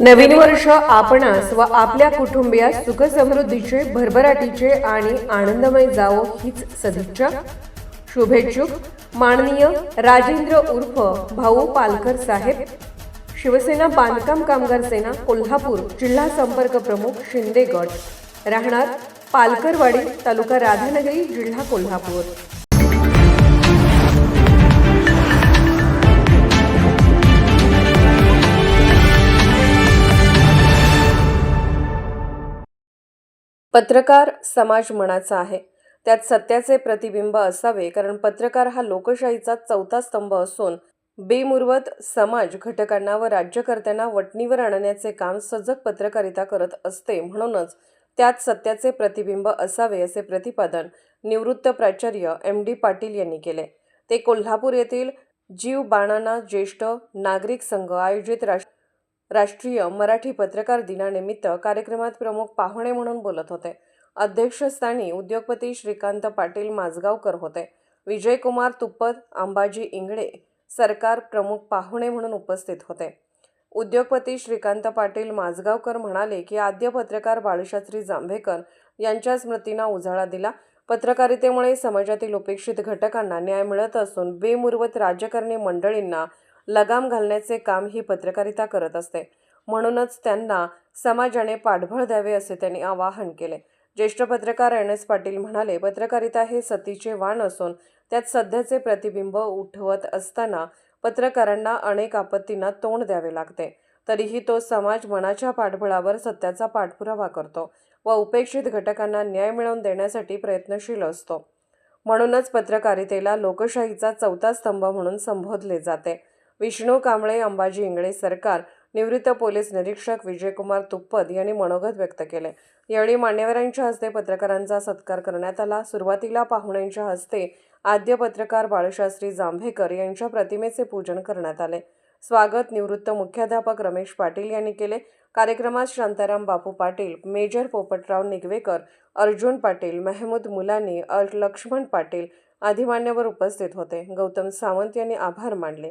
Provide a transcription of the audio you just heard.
नवीन वर्ष आपणास व आपल्या कुटुंबियास सुखसमृद्धीचे भरभराटीचे आणि आनंदमय जावो हीच सदिच्छा. शुभेच्छुक माननीय राजेंद्र उर्फ भाऊ पालकर साहेब शिवसेना बांधकाम कामगार सेना कोल्हापूर जिल्हा संपर्क प्रमुख शिंदेगड राहणार पालकरवाडी तालुका राधानगरी जिल्हा कोल्हापूर. पत्रकार समाज मनाचा आहे. त्यात सत्याचे प्रतिबिंब असावे कारण पत्रकार हा लोकशाहीचा चौथा स्तंभ असून बेमुर्वत समाज घटकांना व राज्यकर्त्यांना वटणीवर आणण्याचे काम सजग पत्रकारिता करत असते. म्हणूनच त्यात सत्याचे प्रतिबिंब असावे असे प्रतिपादन निवृत्त प्राचार्य एम. डी. पाटील यांनी केले. ते कोल्हापूर येथील जीव बाणाना ज्येष्ठ नागरिक संघ आयोजित राष्ट्र राष्ट्रीय मराठी पत्रकार दिनानिमित्त कार्यक्रमात प्रमुख पाहुणे म्हणून बोलत होते. अध्यक्षस्थानी उद्योगपती श्रीकांत पाटील माजगावकर होते. विजयकुमार तुप्पत अंबाजी इंगळे सरकार प्रमुख पाहुणे म्हणून उपस्थित होते. उद्योगपती श्रीकांत पाटील माजगावकर म्हणाले की आद्य पत्रकार बाळशास्त्री जांभेकर यांच्या स्मृतींना उजाळा दिला. पत्रकारितेमुळे समाजातील उपेक्षित घटकांना न्याय मिळत असून बेमुरवत राजकारणी मंडळींना लगाम घालण्याचे काम ही पत्रकारिता करत असते. म्हणूनच त्यांना समाजाने पाठबळ द्यावे असे त्यांनी आवाहन केले. ज्येष्ठ पत्रकार एन. एस. पाटील म्हणाले पत्रकारिता हे सतीचे वाण असून त्यात सध्याचे प्रतिबिंब उठवत असताना पत्रकारांना अनेक आपत्तींना तोंड द्यावे लागते. तरीही तो समाज मनाच्या पाठबळावर सत्याचा पाठपुरावा करतो व उपेक्षित घटकांना न्याय मिळवून देण्यासाठी प्रयत्नशील असतो. म्हणूनच पत्रकारितेला लोकशाहीचा चौथा स्तंभ म्हणून संबोधले जाते. विष्णू कांबळे अंबाजी इंगळे सरकार निवृत्त पोलीस निरीक्षक विजयकुमार तुप्पद यांनी मनोगत व्यक्त केले यावेळी मान्यवरांच्या हस्ते पत्रकारांचा सत्कार करण्यात आला. सुरुवातीला पाहुण्यांच्या हस्ते आद्य पत्रकार बाळशास्त्री जांभेकर यांच्या प्रतिमेचे पूजन करण्यात आले. स्वागत निवृत्त मुख्याध्यापक रमेश पाटील यांनी केले. कार्यक्रमात शांताराम बापू पाटील मेजर पोपटराव निगवेकर अर्जुन पाटील मेहमूद मुलानी लक्ष्मण पाटील आदी मान्यवर उपस्थित होते. गौतम सावंत यांनी आभार मानले.